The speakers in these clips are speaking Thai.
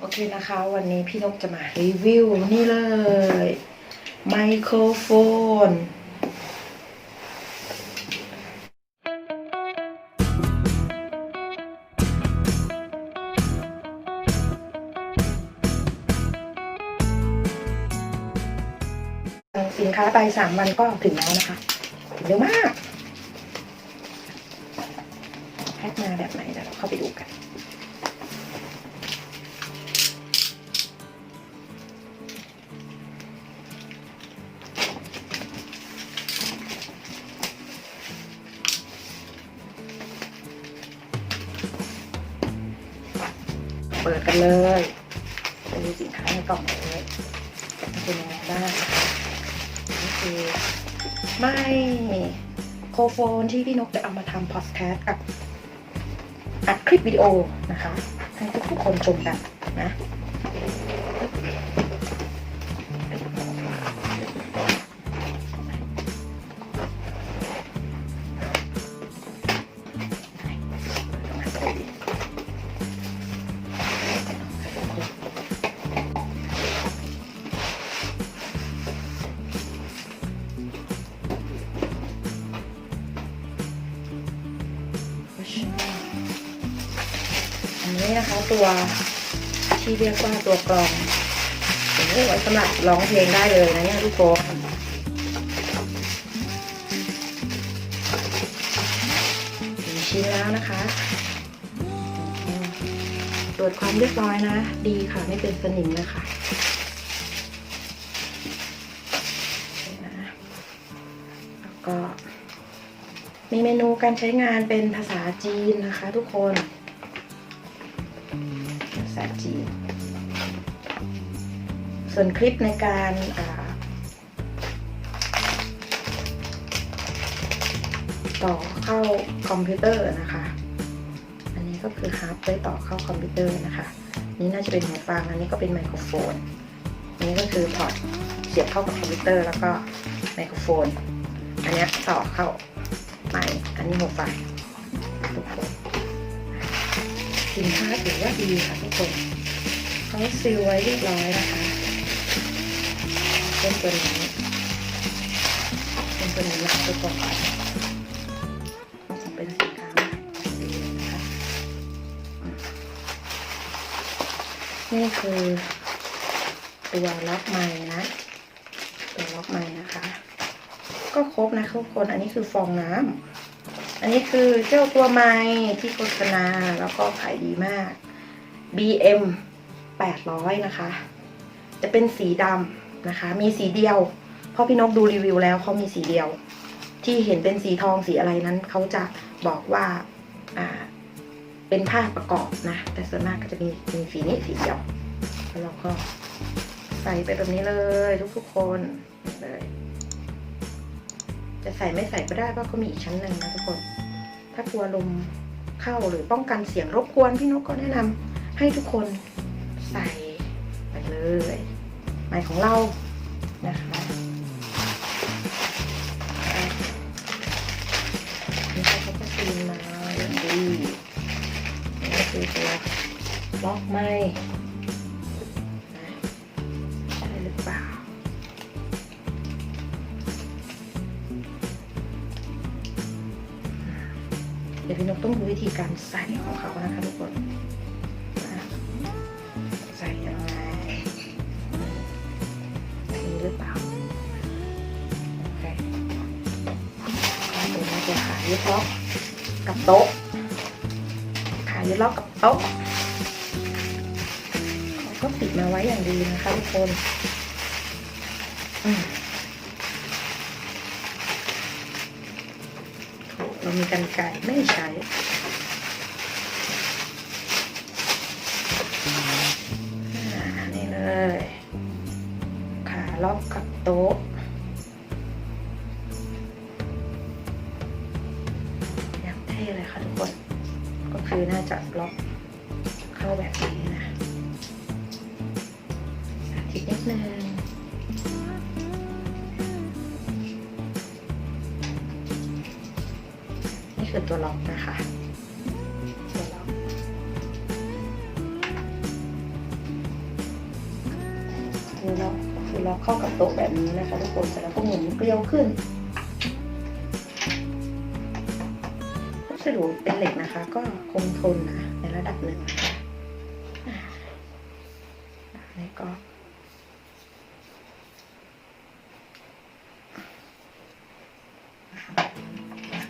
โอเคนะคะ วันนี้พี่นกจะมารีวิวนี่เลยไมโครโฟนสินค้าไปสามวันก็ถึงแล้วนะคะ ถึงเร็วมาก แพ็คมาแบบไหนเดี๋ยวเราเข้าไปดูกัน ปิดกันเลยไปดูสินค้าในกล่องเลยจะเป็นยังไงบ้างนี่คือไม่โคโฟนที่พี่นกจะเอามาทำพอดแคสต์กับอัดคลิปวิดีโอนะคะ ให้ทุกๆคนชมกันนะ นนี้นะคะ ตัวที่เรียกว่าตัวกรองโอ้โหไว้สำหรับร้องเพลงได้เลยนะเนี่ยทุกคนสี่ชิ้นแล้วนะคะ ตรวจความเรียบร้อยนะ ดีค่ะไม่เป็นสนิมนะคะนี่นะแล้วก็มีเมนูการใช้งานเป็นภาษาจีนนะคะทุกคน ส่วนคลิปในการต่อเข้าคอมพิวเตอร์นะคะ อันนี้ก็คือฮาร์ดไว้ต่อเข้าคอมพิวเตอร์นะคะ นี่น่าจะเป็นหูฟัง อันนี้ก็เป็นไมโครโฟน อันนี้ก็คือพอร์ตเสียบเข้ากับคอมพิวเตอร์แล้วก็ไมโครโฟน อันนี้ต่อเข้าไมค์อันนี้หูฟังทุกคนสินค้าถือว่าดีค่ะทุกคนเขาซีลไว้เรียบร้อยนะคะ เป็นตัวนี้เป็นตัวนี้นะทุกคนเป็นสินค้าดีนะคะนี่คือตัวล็อกไม้นะตัวล็อกไม้นะคะ ก็ครบนะทุกคนอันนี้คือฟองน้ำอันนี้คือเจ้าตัวไม้ที่โฆษณาแล้วก็ขายดีมาก BM 800 นะคะ จะเป็นสีดำ นะคะ มีสีเดียว เพราะพี่นกดูรีวิวแล้วเขามีสีเดียว ที่เห็นเป็นสีทองสีอะไรนั้นเขาจะบอกว่าอ่าเป็นผ้าประกอบนะ แต่ส่วนมากก็จะมีมีสีนี้สีเดียวแล้วเราก็ใส่ไปแบบนี้เลยทุกๆคนเลยจะใส่ไม่ใส่ก็ได้เพราะเขามีอีกชั้นหนึ่งนะทุกคน ถ้ากลัวลมเข้าหรือป้องกันเสียงรบกวนพี่นกก็แนะนำให้ทุกคน ไม้ของเรานะคะนี่เขาก็ซีนมาอย่างดีนี่คือตัวล็อกไม้ใช่หรือเปล่าเดี๋ยวพี่นกต้องดูวิธีการใส่ของเขานะคะทุกคน ยึดล็อกกับโต๊ะขายึดล็อกกับโต๊ะเขาก็ปิดมาไว้อย่างดีนะคะทุกคนเรามีกันไก่ไม่ใช้อ่านี่เลยขาล็อกกับโต๊ะ ก็คือน่าจะล็อกเข้าแบบนี้นะสาธิตนิดนึงนี่คือตัวล็อกนะคะตัวล็อกล็อกคือล็อกเข้ากับโต๊ะแบบนี้นะคะทุกคนเสร็จแล้วก็หมุนเกลียวขึ้น สดุเป็นเหล็กนะคะ ก็คงทนนะในระดับหนึ่งนะคะอ่ก็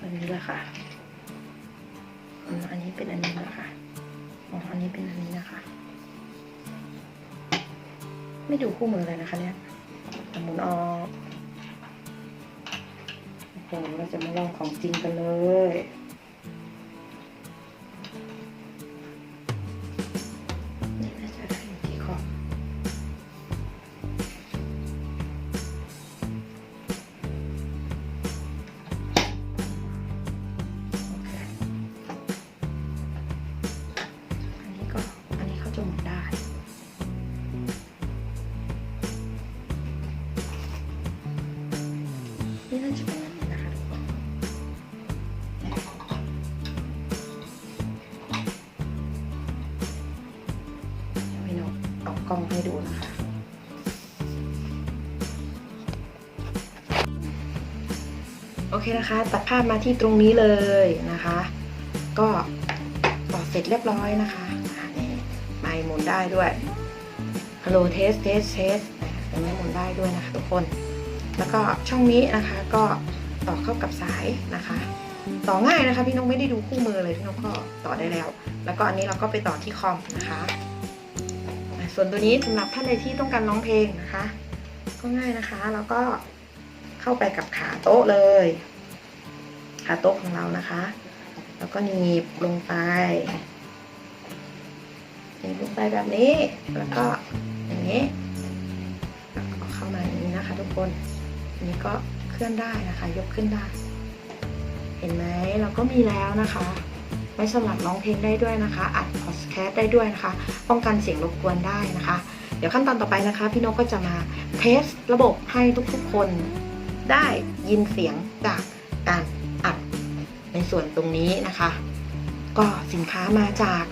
อันนี้แหละค่ะอันนี้เป็นอันนี้นะคะอ๋ออันนี้เป็นอันนี้นะคะ ไม่ดูคู่มือเลยนะคะเนี่ยหมุนออกโอ้โหเราจะมาลองของจริงกันเลย กล้องให้ดูนะคะ โอเคนะคะ ตัดภาพมาที่ตรงนี้เลยนะคะ ก็ต่อเสร็จเรียบร้อยนะคะนี่ไมค์หมุนได้ด้วยฮัลโหลเทสเทสเทสตรงนี้หมุนได้ด้วยนะคะทุกคน แล้วก็ช่องนี้นะคะก็ต่อเข้ากับสายนะคะ ต่อง่ายนะคะพี่นกไม่ได้ดูคู่มือเลยพี่นกก็ต่อได้แล้ว แล้วก็อันนี้เราก็ไปต่อที่คอมนะคะ ส่วนตัวนี้สำหรับท่านใดที่ต้องการร้องเพลงนะคะ ก็ง่ายนะคะ แล้วก็เข้าไปกับขาโต๊ะเลย ขาโต๊ะของเรานะคะ แล้วก็หนีบลงไปหนีบลงไปแบบนี้แล้วก็อย่างนี้แล้วก็เข้ามาอย่างนี้นะคะ ทุกคนอันนี้ก็เคลื่อนได้นะคะ ยกขึ้นได้ เห็นไหมเราก็มีแล้วนะคะ ไว้สำหรับร้องเพลงได้ด้วยนะคะ อัดพอดแคสต์ได้ด้วยนะคะ ป้องกันเสียงรบกวนได้นะคะ เดี๋ยวขั้นตอนต่อไปนะคะ พี่นกก็จะมาเทสระบบให้ทุกๆคนได้ยินเสียงจากการอัดในส่วนตรงนี้นะคะ ก็สินค้ามาจาก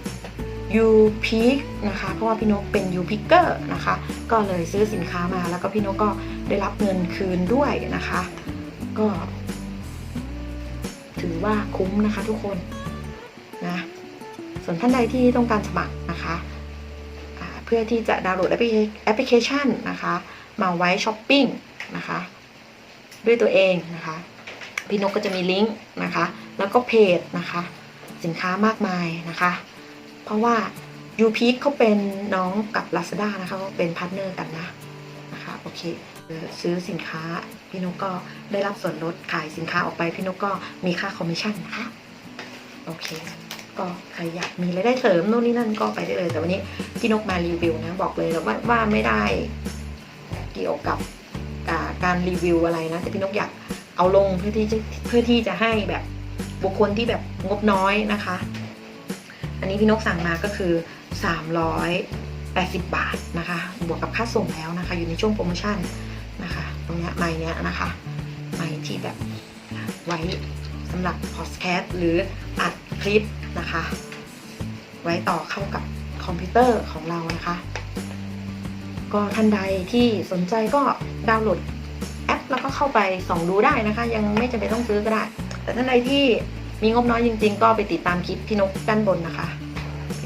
u p e a k นะคะ เพราะว่าพี่นกเป็น u p i c k e r นะคะ ก็เลยซื้อสินค้ามาแล้วก็พี่นกก็ได้รับเงินคืนด้วยนะคะ ก็ ถือว่าคุ้มนะคะทุกคน นะส่วนท่านใดที่ต้องการสมัครนะคะเพื่อที่จะดาวน์โหลดแอปพลิเคชันนะคะ มาไว้ช้อปปิ้งนะคะ ด้วยตัวเองนะคะ พี่นกก็จะมีลิงก์นะคะ แล้วก็เพจนะคะ สินค้ามากมายนะคะ เพราะว่า u p e a k เขาเป็นน้องกับ Lazada นะคะเขาเป็นพาร์ทเนอร์กันนะนะคะโอเคซื้อสินค้าพี่นกก็ได้รับส่วนลดขายสินค้าออกไป พี่นกก็มีค่าคอมมิชชั่นนะคะ โอเค ก็ใครอยากมีรายได้เสริมโน่นนี่นั่นก็ไปได้เลย แต่วันนี้พี่นกมารีวิวนะบอกเลยว่าว่าไม่ได้เกี่ยวกับการรีวิวอะไรนะ แต่พี่นกอยากเอาลงเพื่อที่จะเพื่อที่จะให้แบบบุคคลที่แบบงบน้อยนะคะ อันนี้พี่นกสั่งมาก็คือ 380 บาทนะคะ บวกกับค่าส่งแล้วนะคะ อยู่ในช่วงโปรโมชั่นนะคะ ตรงเนี้ยไม้เนี้ยนะคะไม้ที่แบบไว้สำหรับพอดแคสต์หรืออัด ลิปนะคะ ไว้ต่อเข้ากับคอมพิวเตอร์ของเรานะคะ ก็ท่านใดที่สนใจก็ดาวน์โหลดแอปแล้วก็เข้าไปส่องดูได้นะคะ ยังไม่จำเป็นต้องซื้อก็ได้ แต่ท่านใดที่มีงบน้อยจริง ๆ ก็ไปติดตามคลิปพี่นกด้านบนนะคะ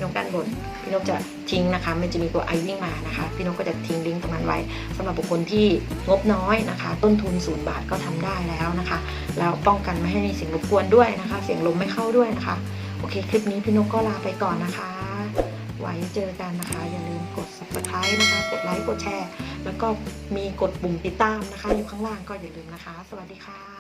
พี่นกด้านบน พี่นกจะทิ้งนะคะ มันจะมีตัวไอวิ่งมานะคะ พี่นกก็จะทิ้งลิงก์ตรงนั้นไว้สำหรับบุคคลที่งบน้อยนะคะ ต้นทุนศูนย์บาทก็ทำได้แล้วนะคะ แล้วป้องกันไม่ให้มีเสียงรบกวนด้วยนะคะ เสียงลมไม่เข้าด้วยนะคะ โอเค คลิปนี้พี่นกก็ลาไปก่อนนะคะ ไว้เจอกันนะคะ อย่าลืมกด subscribe นะคะ กดไลค์ กดแชร์ แล้วก็มีกดปุ่มติดตามนะคะ อยู่ข้างล่างก็อย่าลืมนะคะ สวัสดีค่ะ